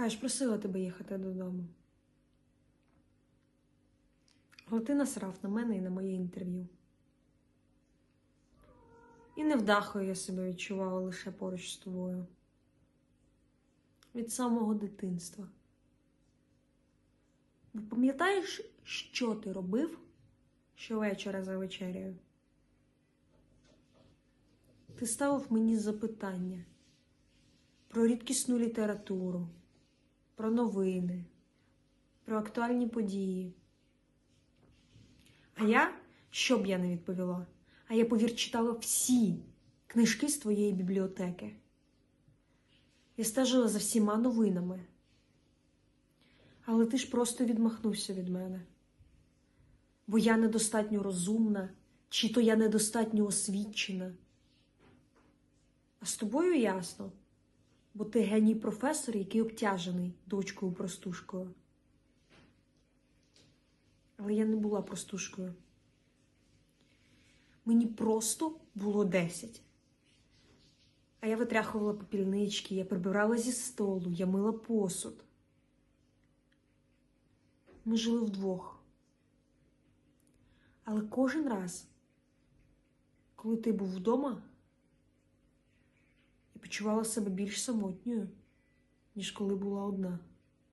А, я ж просила тебе їхати додому. Але ти насрав на мене і на моє інтерв'ю. І невдахою я себе відчувала лише поруч з тобою. Від самого дитинства. Бо пам'ятаєш, що ти робив щовечора за вечерею? Ти ставив мені запитання про рідкісну літературу, про новини, про актуальні події. А я, що б я не відповіла? А я, повір, читала всі книжки з твоєї бібліотеки. Я стежила за всіма новинами. Але ти ж просто відмахнувся від мене. Бо я недостатньо розумна, чи то я недостатньо освічена. А з тобою ясно, бо ти геній професор, який обтяжений дочкою простушкою. Але я не була простушкою. Мені просто було 10. А я витряхувала попільнички, я прибирала зі столу, я мила посуд. Ми жили вдвох. Але кожен раз, коли ти був вдома, почувала себе більш самотньою, ніж коли була одна.